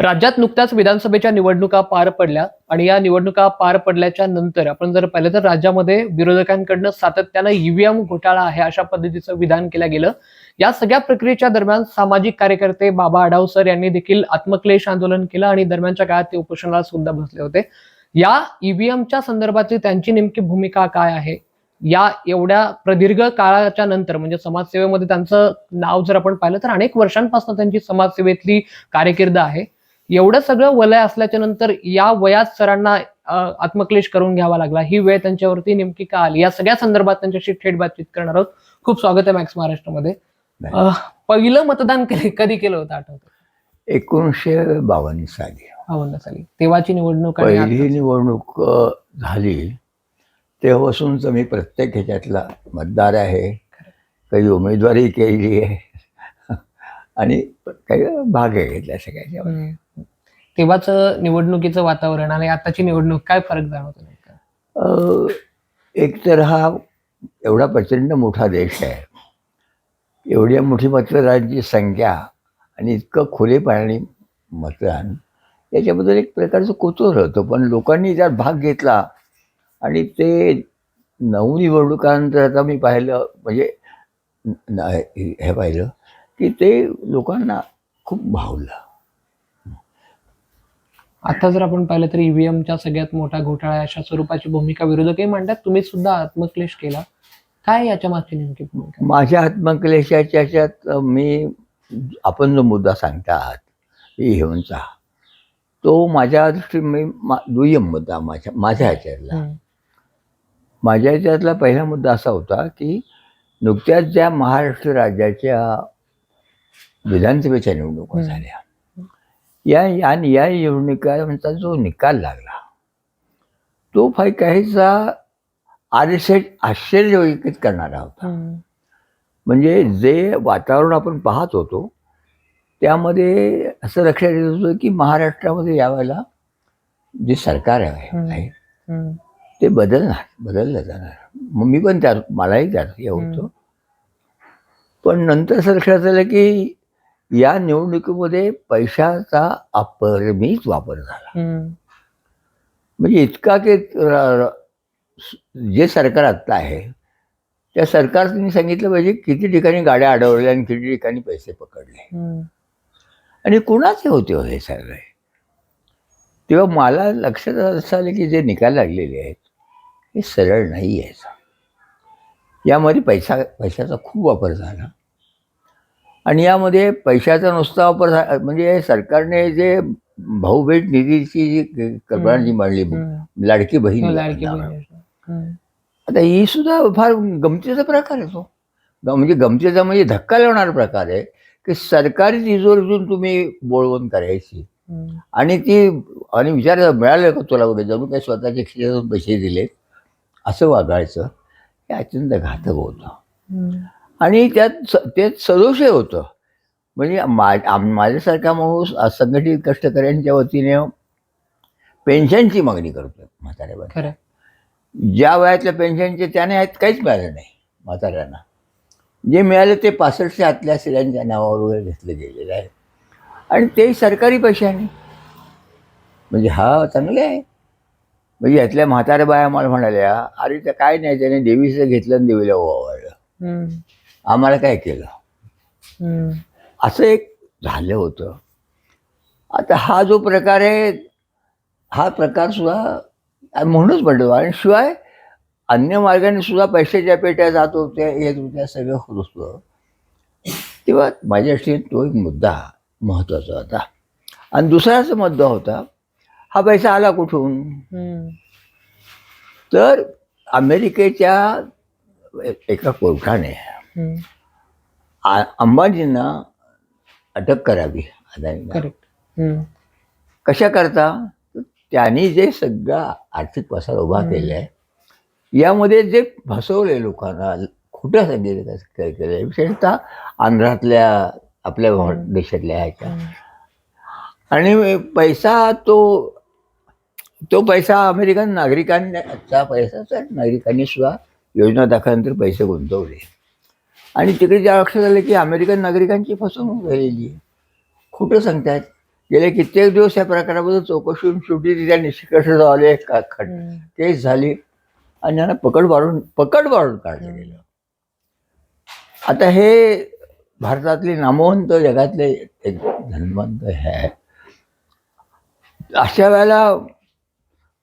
राज्यात नुकत्याच विधानसभेच्या निवडणुका पार पडल्या आणि या निवडणुका पार पडल्याच्या नंतर आपण जर पाहिलं तर राज्यामध्ये विरोधकांकडनं सातत्यानं ईव्हीएम घोटाळा आहे अशा पद्धतीचं विधान केलं गेलं. या सगळ्या प्रक्रियेच्या दरम्यान सामाजिक कार्यकर्ते बाबा आढावसर यांनी देखील आत्मक्लेश आंदोलन केलं आणि दरम्यानच्या काळात ते उपोषणाला सुद्धा बसले होते. या ईव्हीएमच्या संदर्भातली त्यांची नेमकी भूमिका काय आहे? या एवढ्या प्रदीर्घ काळाच्या नंतर म्हणजे समाजसेवेमध्ये त्यांचं नाव जर आपण पाहिलं तर अनेक वर्षांपासून त्यांची समाजसेवेतली कारकीर्द आहे. एवढं सगळं वलय असल्याच्या नंतर या वयात सरांना आत्मक्लेश करून घ्यावा लागला. ही वेळ त्यांच्यावरती नेमकी का आली? या सगळ्या संदर्भात त्यांच्याशी थेट बातचीत करणार आहोत. खूप स्वागत आहे मॅक्स महाराष्ट्रामध्ये. पहिलं मतदान कधी केलं होतं आठवतं? एकोणीसशे बावन्न साली. बावन्न साली. तेव्हाची निवडणूक पहिली. निवडणूक झाली. तेव्हापासूनच मी प्रत्येक ह्याच्यातला मतदार आहे. काही उमेदवारी केली आहे. आणि काही भाग घेतला सगळ्याच्या. तेव्हाच निवडणुकीचं वातावरण आणि आताची निवडणूक काय फरक जाणवतो नेमका? एक तर हा एवढा प्रचंड मोठा देश आहे. एवढ्या मोठी मतदारांची संख्या आणि इतकं खुलेपणाने मतदान याच्याबद्दल एक प्रकारचं कुतूहल होतं पण लोकांनी त्यात भाग घेतला आणि ते नऊ निवडणुकानंतर आता मी पाहिलं म्हणजे हे पाहिलं की ते लोकांना खूप भावलं. आता जर आपण पाहिलं तर ईव्हीएमच्या सगळ्यात मोठा घोटाळा अशा स्वरूपाची भूमिका विरोधकही मांडतात. तुम्ही सुद्धा आत्मक्लेश केला. काय याच्या मागची नेमकी भूमिका? माझ्या आत्मक्लेशाच्या ह्याच्यात मी आपण जो मुद्दा सांगता आहात इव्हीएमचा तो माझ्या दृष्टीने मी मा- दुय्यम मुद्दा माझ्या माझ्या ह्याच्यातला. माझ्या ह्याच्यातला पहिला मुद्दा असा होता की नुकत्याच ज्या महाराष्ट्र राज्याच्या विधानसभेच्या निवडणुका. झाल्या या या या निवडणुकांचा जो निकाल लागला तो फार काहीसा आश्चर्य आश्चर्यचकित करणारा होता. म्हणजे जे वातावरण आपण पाहत होतो त्यामध्ये असं लक्षात येत होतं की महाराष्ट्रामध्ये यावेळेला जे सरकार आहे. ते बदलणार बदललं जाणार मग मी पण त्यात मलाही त्यात हे होतं. पण नंतर असं लक्षात आलं की या निवडणुकीमध्ये पैशाचा अपरिमित वापर झाला. म्हणजे इतका की जे सरकार आत्ता आहे त्या सरकारने सांगितलं पाहिजे किती ठिकाणी गाड्या अडवल्या आणि किती ठिकाणी पैसे पकडले. आणि कुणाचे होते हो हे सगळे तेव्हा मला लक्षात असं आलं की जे निकाल लागलेले आहेत हे सरळ नाही आहे यामध्ये पैसा पैशाचा खूप वापर झाला. आणि यामध्ये पैशाचा नुसता वापर म्हणजे सरकारने जे भाऊभेट निधीची जी कल्पना जी मांडली. लाडकी बहीण हो. आता ही सुद्धा फार गमतीचा प्रकार आहे तो. म्हणजे गमतीचा म्हणजे धक्का लावणारा प्रकार आहे की सरकारी तिजोरीतून तुम्ही बोळवण करायची. आणि ती आणि विचार मिळालं का तुला वगैरे जणू काही स्वतःच्या खिशातून पैसे दिले असं वागायचं. हे अत्यंत घातक होतं. आणि त्यात स- ते सदोष होतं. म्हणजे मा माझ्यासारखा माणूस असंघटित कष्टकऱ्यांच्या वतीने पेन्शनची मागणी करतो म्हाताऱ्या खरं. ज्या वयातल्या पेन्शनचे त्याने आहेत काहीच मिळालं नाही म्हाताऱ्यांना. जे मिळालं ते पासष्टच्या आतल्या स्त्रियांच्या नावावर वगैरे घेतलं गेलेलं आहे आणि ते सरकारी पैशाने म्हणजे हा चांगले आहे. म्हणजे यातल्या म्हाताऱ्या बाया मला म्हणाल्या अरे तर काय नाही त्याने देवीचं घेतलं आणि देवीला ओवाळलं. आम्हाला काय केलं. असं एक झालं होतं आता हा जो प्रकार आहे हा प्रकार सुद्धा म्हणूनच म्हणतो आणि शिवाय अन्य मार्गाने सुद्धा पैशाच्या पेट्या जात होत्या येत होत्या सगळं होत होतं तेव्हा माझ्या दृष्टीने तो एक मुद्दा महत्त्वाचा होता आणि दुसराच मुद्दा होता हा पैसा आला कुठून. तर अमेरिकेच्या एका कोर्टाने. आ- अंबानींना अटक करावी करेक्ट हम्म. कशा करता त्यांनी जे सगळा आर्थिक पसार उभा. केला आहे यामध्ये जे फसवले लोकांना खोटं सांगितलं काय केलं विशेषतः आंध्रातल्या आपल्या. देशातल्या ह्याच्या. आणि पैसा तो तो पैसा अमेरिकन नागरिकांचा पैसा तर नागरिकांनी सुद्धा योजना दाखल्यानंतर पैसे गुंतवले आणि तिकडे ज्या लक्षात आलं की अमेरिकन नागरिकांची फसवणूक झालेली आहे. खोटं सांगतायत. गेले कित्येक दिवस या प्रकाराबद्दल चौकशी शेवटी तिच्या निष्कर्ष झाले का खट हम्म. केस झाली. आणि त्यांना पकड मारून पकड मारून काढलं गेलं. आता हे भारतातले नामवंत जगातले एक धनवंत आहे अशा वेळेला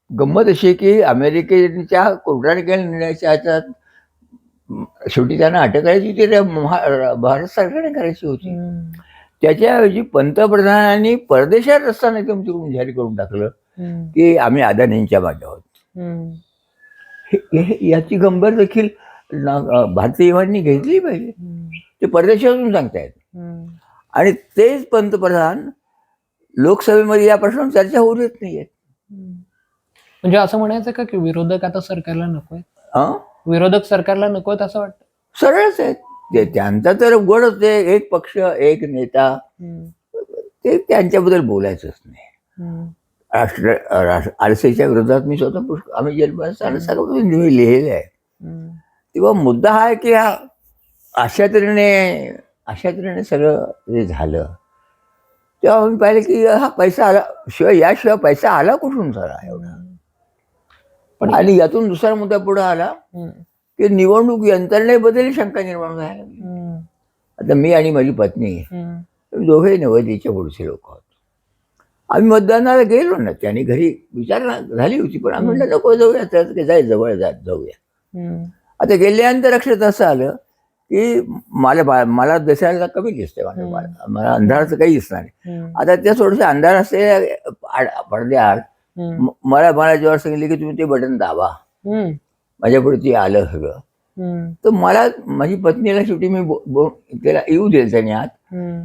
गंमत अशी की अमेरिकेच्या कोर्टाने केलेल्या निर्णयाच्या ह्याच्यात शेवटी त्यांना अटक करायची ती त्या महा- भारत सरकारने करायची होती. त्याच्याऐवजी पंतप्रधानांनी परदेशात असताना एकदम तिकडून जाहीर करून टाकलं. की आम्ही अदानींच्या मागे आहोत याची गंभीर देखील ना- अं, भारतीय युवांनी घेतली पाहिजे. ते परदेशातून सांगतायत. आणि तेच पंतप्रधान लोकसभेमध्ये या प्रश्नावर चर्चा होऊ देत नाहीये हम्म. म्हणजे असं म्हणायचं का की विरोधक आता सरकारला नकोय हं? विरोधक सरकारला नकोय असं वाटतं? सरळच आहे ते त्यांचा तर उघडच आहे एक पक्ष एक नेता. ते त्यांच्याबद्दल बोलायचंच नाही. राष्ट्र राष्ट्र आरसीच्या विरोधात मी स्वतः पुष्क आम्ही जन्म सगळं मी लिहिलेलं आहे. तेव्हा मुद्दा हा आहे की हा अशा तऱ्हेने अशा तऱ्हेने सगळं जे झालं. तेव्हा आम्ही पाहिलं की हा पैसा आला शिवाय याशिवाय पैसा आला कुठून झाला एवढा? पण- आणि यातून दुसरा मुद्दा पुढे आला. की निवडणूक यंत्रणेबद्दल शंका निर्माण. हम्म. आता मी आणि माझी पत्नी दोघे नवदीच्या पुढचे लोक आहोत आम्ही मतदानाला गेलो ना त्यांनी घरी विचारणा झाली होती पण आम्ही म्हटलं नको जाऊया तर जाय जवळ जात जाऊया. आता गेल्यानंतर लक्षात असं आलं की मला मला दिसायला कमी हम्म. बाळ. मला अंधाराचं काही दिसणार नाही. आता त्या थोडेसे अंधार असलेल्या आड- पडद्याआड मला मला जेव्हा सांगितलं की तुम्ही ते बटन दाबा. माझ्या पुढे ते आलं सगळं. तर मला माझी पत्नीला शेवटी मी त्याला येऊ दिलं त्याने आत.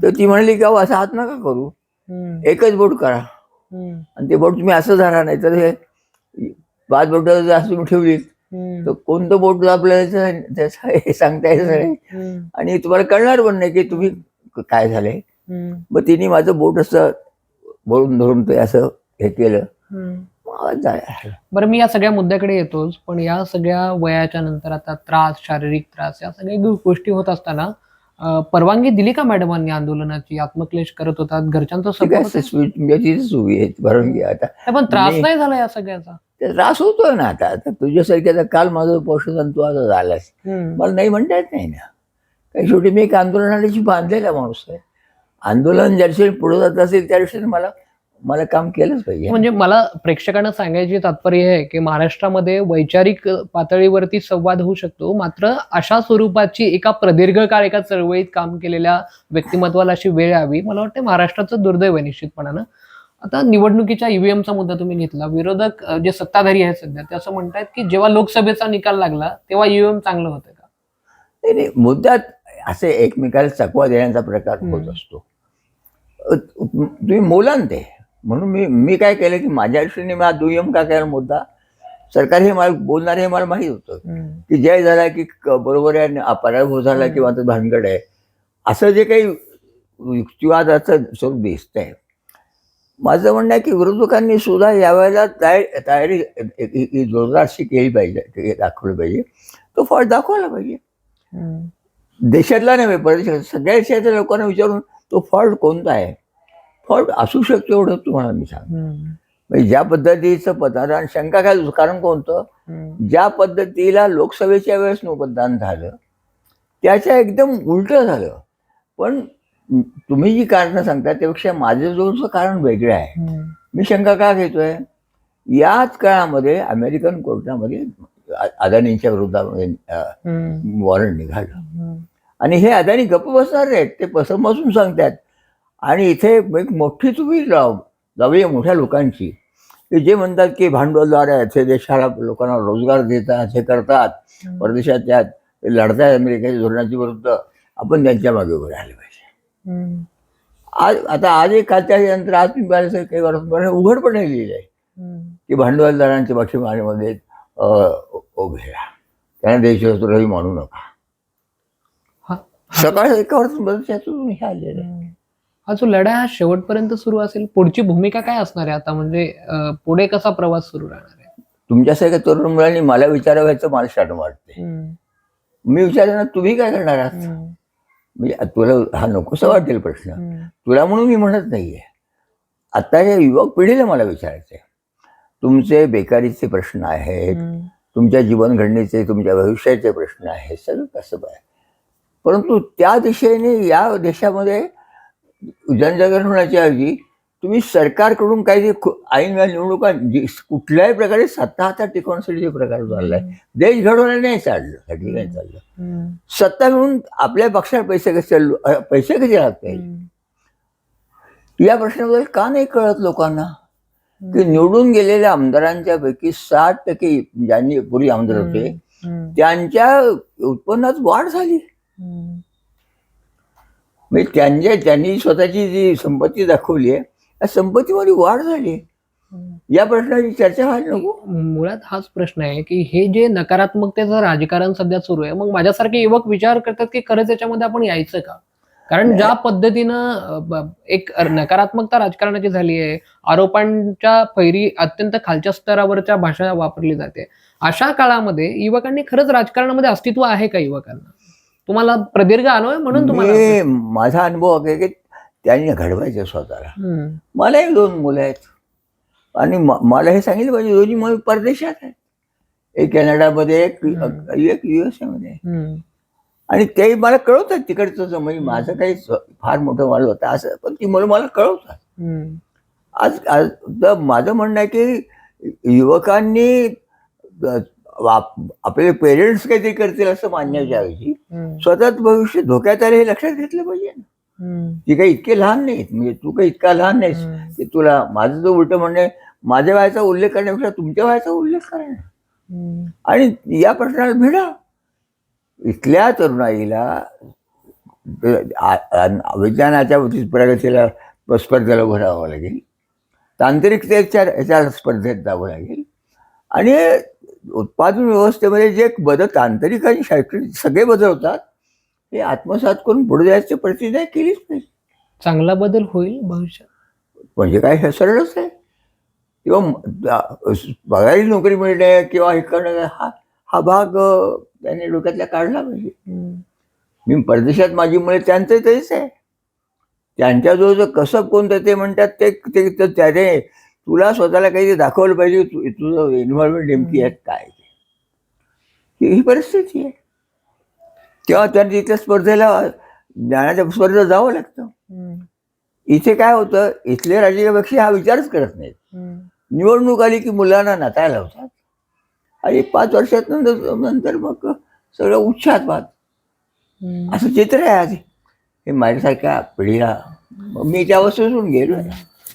तर ती म्हणली की असं हात नका करू. एकच बोट करा. आणि ते बोट तुम्ही असं धरा नाही तर हे पाच बोट जास्त तुम्ही ठेवलीत हम्म. तर कोणतं बोट आपल्याला त्याचं हे सांगता येत नाही. आणि तुम्हाला कळणार पण नाही की तुम्ही काय झालंय. मग तिने माझं बोट असं बोलून धरून ते असं हे केलं. बरं मी या सगळ्या मुद्द्याकडे येतोच पण या सगळ्या वयाच्या नंतर आता त्रास शारीरिक त्रास या सगळ्या गोष्टी होत असताना परवानगी दिली का मॅडमांनी आंदोलनाची? आत्मक्लेश करत होतात घरच्यांचा घ्या आता. पण त्रास नाही झाला या सगळ्याचा. त्रास होतोय ना आता. आता तुझ्यासारखी आता काल माझं पोषण तू आता झालास. मला नाही म्हणता येत नाही ना. काही शेवटी मी एक आंदोलनाची बांधलेला माणूस आहे. आंदोलन ज्या दिवशी पुढे जात असेल त्या दिवशी मला मला काम केलंच पाहिजे. म्हणजे मला प्रेक्षकांना सांगायची तात्पर्य आहे की महाराष्ट्रामध्ये वैचारिक पातळीवरती संवाद होऊ शकतो. मात्र अशा स्वरूपाची एका प्रदीर्घ काळ एका चळवळीत काम केलेल्या व्यक्तिमत्वाला अशी वेळ यावी मला वाटतं महाराष्ट्राचं दुर्दैव आहे निश्चितपणानं. आता निवडणुकीच्या ईव्हीएमचा मुद्दा तुम्ही घेतला. विरोधक जे सत्ताधारी आहेत सध्या ते असं म्हणतात की जेव्हा लोकसभेचा निकाल लागला तेव्हा ईव्हीएम चांगलं होतं का? नाही नाही मुद्दा असे एकमेकाला चकवा देण्याचा प्रकार. होत असतो. तुम्ही बोला ना ते म्हणून मी मी काय केलं की माझ्या दृष्टीने मला दुय्यम का केला मुद्दा? सरकार हे मला बोलणार हे मला माहीत होतं. की जय झाला की बरोबर आहे पराभव झाला किंवा तो भानगड आहे. असं जे काही युक्तिवादाचं स्वरूप दिसतंय. माझं म्हणणं आहे की विरोधकांनी सुद्धा यावेळेला तयारी तयारी एक- एक- एक जोरदार अशी केली पाहिजे दाखवलं पाहिजे. तो फळ दाखवला पाहिजे. देशातला नव्हे परदेशात सगळ्या देशातल्या लोकांना विचारून तो फॉल्ट कोणता आहे? फॉल्ट असू शकतो एवढं तुम्हाला मी सांग म्हणजे ज्या पद्धतीचं मतदान शंका काय कारण कोणतं? ज्या पद्धतीला लोकसभेच्या वेळेस मतदान झालं त्याच्या एकदम उलटं झालं. पण तुम्ही जी कारणं सांगता त्यापेक्षा माझं जोडचं कारण वेगळं आहे. मी शंका का घेतोय? याच काळामध्ये अमेरिकन कोर्टामध्ये अदानींच्या विरोधामध्ये वॉरंट निघालं. आणि हे अदानी गप्प बसणार नाहीत ते समजून सांगतात. आणि इथे एक मोठी तुम्ही लाव जाऊया मोठ्या लोकांची. की जे म्हणतात की भांडवलदार आहेत हे देशाला लोकांना रोजगार देतात हे करतात परदेशात त्यात ते लढतायत अमेरिकेच्या धोरणाच्या विरुद्ध आपण त्यांच्या मागे उभे राहिले पाहिजे. आज आता आज एक कालच्या नंतर आज मी पाहिलं काही वर्ष उघडपणे लिहिलं आहे. की भांडवलदारांच्या पाठीमागेमध्ये उभे राहा. त्यांना देशद्रोही मानू नका. सकाळ एका वर्षातून हे आलेलं आहे. हा जो लढा हा शेवटपर्यंत सुरू असेल पुढची भूमिका काय असणार आहे आता? म्हणजे पुढे कसा प्रवास सुरू राहणार आहे? तुमच्यासारख्या तरुण मुलांनी मला विचारावायचं मला शरण वाटते मी विचारलं तुम्ही काय करणार आहात? म्हणजे तुला हा नकोसा वाटेल प्रश्न. तुला म्हणून मी म्हणत नाहीये. आताच्या युवक पिढीला मला विचारायचं आहे तुमचे बेकारीचे प्रश्न आहेत. तुमच्या जीवन घडणीचे तुमच्या भविष्याचे प्रश्न आहेत. सगळं कसं आहे परंतु त्या दिशेने या देशामध्ये जनजागरण होण्याच्या ऐवजी तुम्ही सरकारकडून काही जे ऐन निवडणुका कुठल्याही प्रकारे सत्ता हातात टिकवण्यासाठी जे प्रकार चाललाय देश घडवण्याला नाही चाललं नाही चाललं. सत्ता मिळून आपल्या पक्षाला पैसे कसे पैसे कसे लागतील? या प्रश्नाबद्दल का नाही कळत लोकांना? की निवडून गेलेल्या आमदारांच्या पैकी साठ टक्के ज्यांनी पूर्वी आमदार होते त्यांच्या उत्पन्नात वाढ झाली. म्हणजे त्यांच्या त्यांनी स्वतःची जी संपत्ती दाखवली आहे त्या संपत्तीमध्ये वाढ झाली या प्रश्नाची चर्चा व्हायला नको. मुळात हाच प्रश्न आहे की हे जे नकारात्मकतेचं राजकारण सध्या सुरू आहे मग माझ्यासारखे युवक विचार करतात की खरंच याच्यामध्ये आपण यायचं का? कारण ज्या पद्धतीनं एक नकारात्मकता राजकारणाची झाली आहे आरोपांच्या फैरी अत्यंत खालच्या स्तरावरच्या भाषा वापरली जाते. अशा काळामध्ये युवकांनी खरंच राजकारणामध्ये अस्तित्व आहे का युवकांना? तुम्हाला प्रदीर्घ अनुभव म्हणून तुम्हाला मी माझा अनुभव आहे की त्यांनी घडवायचं स्वतःला. मलाही दोन मुलं आहेत. आणि मला हे सांगितलं पाहिजे दोन्ही मुलं परदेशात आहेत. एक कॅनडामध्ये एक. एक युएसए मध्ये आहे. हम्म, आणि ते मला कळवतात तिकडचं म्हणजे माझं काही फार मोठं मला होतं असं पण ती मुलं मला कळवतात. आज आज माझं म्हणणं आहे की युवकांनी आपले पेरेंट्स काहीतरी करतील असं मानण्याच्या ऐवजी स्वतःच भविष्य धोक्यात आले हे लक्षात घेतलं पाहिजे ती काही इतके लहान नाहीत म्हणजे तू काही इतका लहान नाहीस. की तुला माझं जो उलट म्हणणं माझ्या वयाचा उल्लेख करण्यापेक्षा तुमच्या वयाचा उल्लेख करा हम्म, आणि या प्रश्नाला भिडा. इथल्या तरुणाईला विज्ञानाच्या प्रगतीला स्पर्धेला उभं राहावं लागेल. तांत्रिकतेच्या याच्या स्पर्धेत जावं लागेल. आणि उत्पादन व्यवस्थेमध्ये जे बदल तांत्रिक आणि शैक्षणिक सगळे बदल होतात हे आत्मसात करून पुढे जायची प्रतिज्ञा केलीच पाहिजे चांगला बदल होईल भविष्यात. म्हणजे काय हे सरळच आहे. किंवा पगारी नोकरी मिळणे किंवा हे करणं हा हा भाग त्यांनी डोक्यातला काढला पाहिजे. मी परदेशात माझी मुले त्यांचं तेच आहे. त्यांच्याजवळ जो कसं कोणतं ते म्हणतात ते- त्याने तुला स्वतःला काही दाखवलं पाहिजे तु- तुझं इन्व्हॉल्वमेंट नेमकी आहे काय. ही ही परिस्थिती आहे. तेव्हा त्यांनी तिथल्या स्पर्धेला ज्ञानाच्या स्पर्धेला जावं लागतं. इथे काय होतं इथले राजकीय पक्ष हा विचारच करत नाहीत. निवडणूक आली की मुलांना नाचायला लावतात. आणि पाच वर्षात नंतर नंतर मग सगळं उच्छाद पाहत. असं चित्र आहे आज हे माझ्यासारख्या पिढीला मी त्या वस्तून गेलो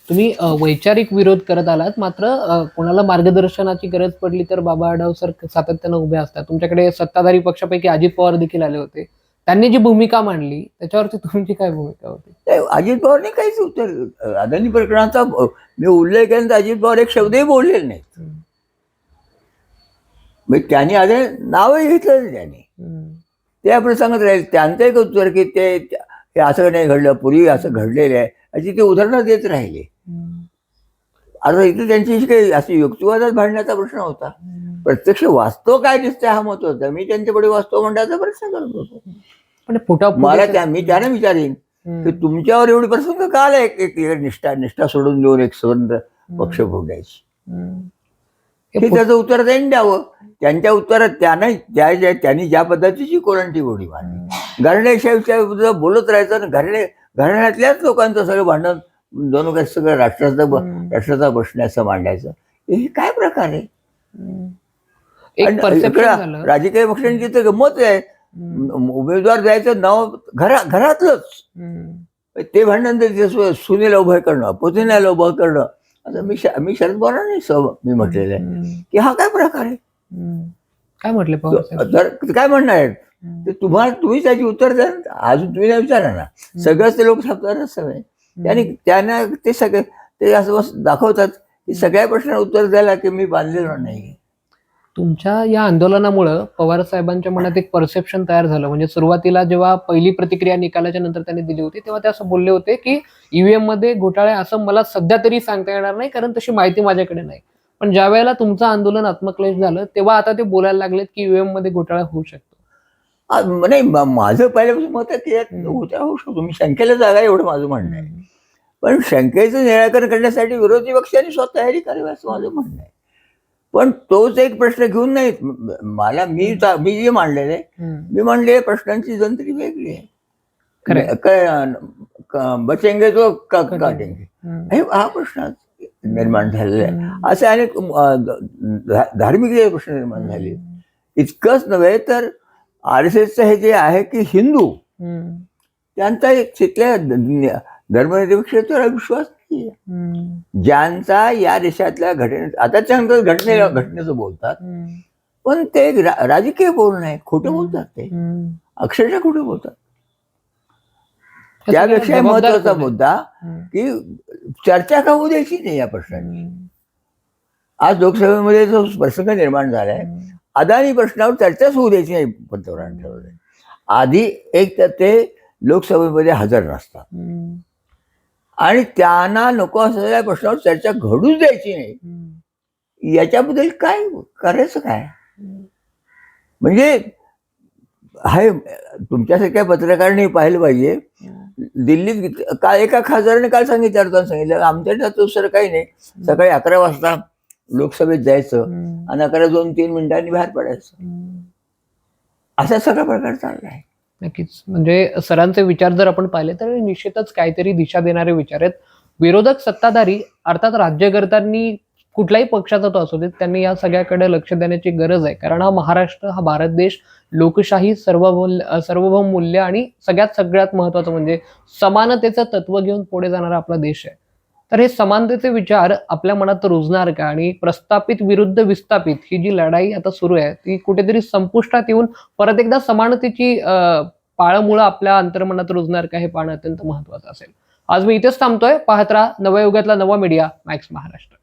तुम्ही वैचारिक विरोध करत आलात मात्र कोणाला मार्गदर्शनाची गरज पडली तर बाबा आढाव सर सातत्यानं उभे असतात. तुमच्याकडे सत्ताधारी पक्षापैकी अजित पवार देखील आले होते. त्यांनी जी भूमिका मांडली त्याच्यावरती तुमची काय भूमिका होती? ते अजित पवारने काहीच उत्तर अदानी प्रकरणाचा मी उल्लेख केल्यानंतर अजित पवार एक शब्दही बोललेले नाहीत. मग त्यांनी आधी नावही घेतलं त्यांनी. ते आपण सांगत राहील त्यांचं एक उत्तर की ते असं नाही घडलं पूर्वी असं घडलेलं आहे अशी ते उदाहरणं देत राहिले. आता इथे त्यांची काही अशी युक्तिवादात भांडण्याचा प्रश्न होता. प्रत्यक्ष वास्तव काय दिसतंय हा मत होता मी त्यांच्याकडे वास्तव म्हणण्याचा प्रश्न करत होतो. पण फुटा मला त्या मी त्याने विचारीन की तुमच्यावर एवढी प्रसंग का आला एक एक निष्ठा निष्ठा सोडून देऊन एक स्वतंत्र पक्ष फोडायची. हे त्याचं उत्तर त्यांनी द्यावं. त्यांच्या उत्तरात त्याने त्या ज्या त्यांनी ज्या पद्धतीची कोलंटी गोडी मांडली. घराण्याविषयी बोलत राहायचं आणि घराणे घराण्यातल्याच लोकांचं सगळं भांडण दोन काही सगळं राष्ट्राचं राष्ट्राचा प्रश्न असं मांडायचं. हे काय प्रकार आहे? राजकीय पक्षांची तर गंमत आहे. उमेदवार द्यायचं नाव घरा घरातलंच. ते भांडण तर ते सुनेला उभं करणं पुतण्याला उभं करणं. आता मी मी शरद पवारांनी सह मी म्हटलेलं आहे. की हा काय प्रकार आहे. काय म्हटले? तर काय म्हणणार ते तुम्हाला तुम्ही त्याची उत्तर द्या. अजून तुम्ही नाही विचारा ना सगळंच ते लोक सांगतात सगळे त्यांनी त्यांना ते सगळे ते असं बस दाखवतात की सगळ्या प्रश्नाला उत्तर द्यायला की मी बांधलेलो नाही. तुमच्या या आंदोलनामुळं पवार साहेबांच्या मनात एक परसेप्शन तयार झालं. म्हणजे सुरुवातीला जेव्हा पहिली प्रतिक्रिया निकालाच्या नंतर त्यांनी दिली होती तेव्हा ते असं बोलले होते की ईव्हीएममध्ये घोटाळे असं मला सध्या तरी सांगता येणार नाही कारण तशी माहिती माझ्याकडे नाही. पण ज्या वेळेला तुमचं आंदोलन आत्मक्लेश झालं तेव्हा आता ते बोलायला लागलेत की ईव्हीएममध्ये घोटाळा होऊ शकतो. नाही माझं पहिल्यापासून मत आहे की. होत्या होऊ शकतो. मी संख्येला जागा एवढं माझं म्हणणं आहे. पण शंकेचं निराकरण करण्यासाठी विरोधी पक्षांनी स्वतः तयारी करावी असं माझं म्हणणं आहे. पण तोच एक प्रश्न घेऊन नाही मला मी मी जे मांडलेलं आहे. मी म्हणले प्रश्नांची जंत्री वेगळी. आहे. बचेंगे तो क- काटेंगे हम्म. हे हा प्रश्न निर्माण झालेला आहे. असे अनेक धार्मिक प्रश्न निर्माण झाले इतकंच नव्हे तर आर एस एसचं हे जे आहे की हिंदू. त्यांचा एक तिथल्या धर्मनिरपेक्षतेवर विश्वास नाही. ज्यांचा या देशातल्या घटने आता सांगतो घटने घटनेचं बोलतात. पण ते राजकीय बोलणं आहे खोटं बोलतात ते. अक्षरशः खोटं बोलतात त्यापेक्षा महत्त्वाचा? मुद्दा. की चर्चा का होऊ द्यायची नाही या प्रश्नाची हम्म. आज लोकसभेमध्ये जो प्रसंग निर्माण झालाय. अदानी प्रश्नावर चर्चाच होऊ द्यायची नाही पंतप्रधान ठरवले आधी एक तर ते लोकसभेमध्ये हजर नसतात. आणि त्यांना नको असलेल्या प्रश्नावर चर्चा घडूच द्यायची नाही. याच्याबद्दल काय करायचं काय? म्हणजे हे तुमच्यासारख्या पत्रकारांनी पाहिलं पाहिजे. दिल्लीत काल एका खासदाराने काल सांगितलं अर्जाने सांगितलं आमच्याकडे दुसरं काही नाही. सकाळी अकरा वाजता लोकसभेत जायचं. आणि अकरा दोन तीन मिनिटांनी बाहेर पडायचं. असा सगळा प्रकार चालला आहे. नक्कीच. म्हणजे सरांचे विचार जर आपण पाहिले तर निश्चितच काहीतरी दिशा देणारे विचार आहेत. विरोधक सत्ताधारी अर्थात राज्यकर्त्यांनी कुठल्याही पक्षाचा तो असू दे त्यांनी या सगळ्याकडे लक्ष देण्याची गरज आहे. कारण हा महाराष्ट्र हा भारत देश लोकशाही अ, सार्वभौम मूल्य आणि सगळ्यात सगळ्यात महत्वाचं म्हणजे समानतेचं तत्व घेऊन पुढे जाणारा आपला देश आहे. तर हे समानतेचे विचार आपल्या मनात रुजणार का? आणि प्रस्थापित विरुद्ध विस्थापित ही जी लढाई आता सुरू आहे ती कुठेतरी संपुष्टात येऊन परत एकदा समानतेची पाळमुळं आपल्या अंतर्मनात रुजणार का हे पाहणं अत्यंत महत्वाचं असेल. आज मी इथेच थांबतोय. पाहत राहा नवयुगातला नवा मीडिया मॅक्स महाराष्ट्र.